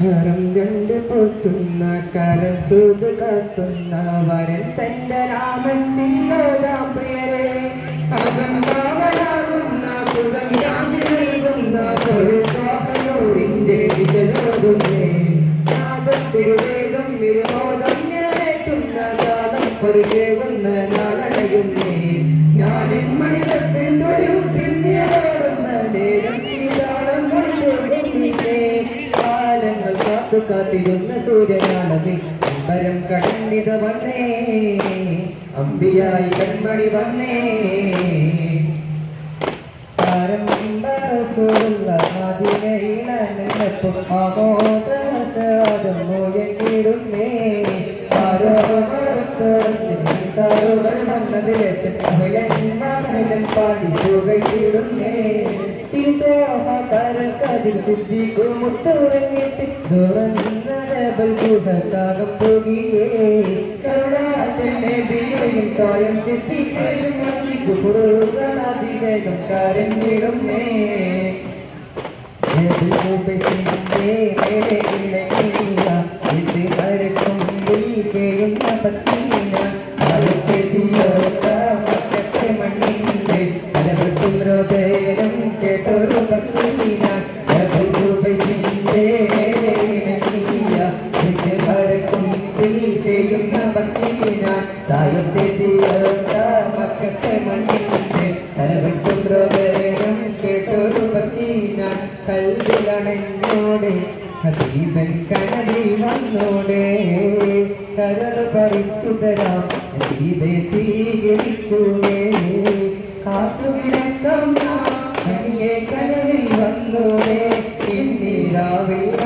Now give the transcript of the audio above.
കരം രണ്ട് പൊട്ടുന്ന കരം ചൂത് കത്തുന്ന വരൻ തന്റെ രാമത്തില്ലോതാം പ്രിയരെ. അകങ്കാവലാകുന്ന സുഖം ശാന്തി നൽകുന്ന തൊഴിൽക്കാഹനോടിന്റെ വിശലോതുന്നേ നാദത്തിരുവേഗം വിരോധം നിറവേറ്റുന്ന കാലം പൊരുകേകുന്ന നാളടയുന്നേ. ഞാനിൻ മണിതത്തിൽ തൊഴിൽ നേരം കാത്തിരുന്ന സൂര്യനാണവി. അമ്പരം കടന്നിത വന്നേ. അമ്പിയായി കൺമണി വന്നേ. പുകയിടുന്നേ തിരുത്തോഹാകാരക്കാതിൽ സിദ്ധിക്കും. മുത്തുറങ്ങിട്ട് തുറന്നരബൽ ഗുഹകാകം പോകിയേ കരുണാറ്റലെ ബിയും തോയം സിദ്ധിക്കയും മക്കി കുറുകളാതിവേഗം കരഞ്ഞിടുന്നേ കേട്ടൊരു മക്കത്തെ മണ്ണിന്റെ തലവെട്ടും രോഗം കേട്ടൊരു പക്ഷീന കൽവിലണഞ്ഞോടെ. ഹബീബൻ കനവിൽ വന്നോടെ. കരൾ പറിച്ചു തരാം സീതെ സ്വീകരിച്ചൂടെ കാത്തുകിടക്കാം കനിയെ കനവിൽ വന്നോടെ. ഇന്നിരാവിൽ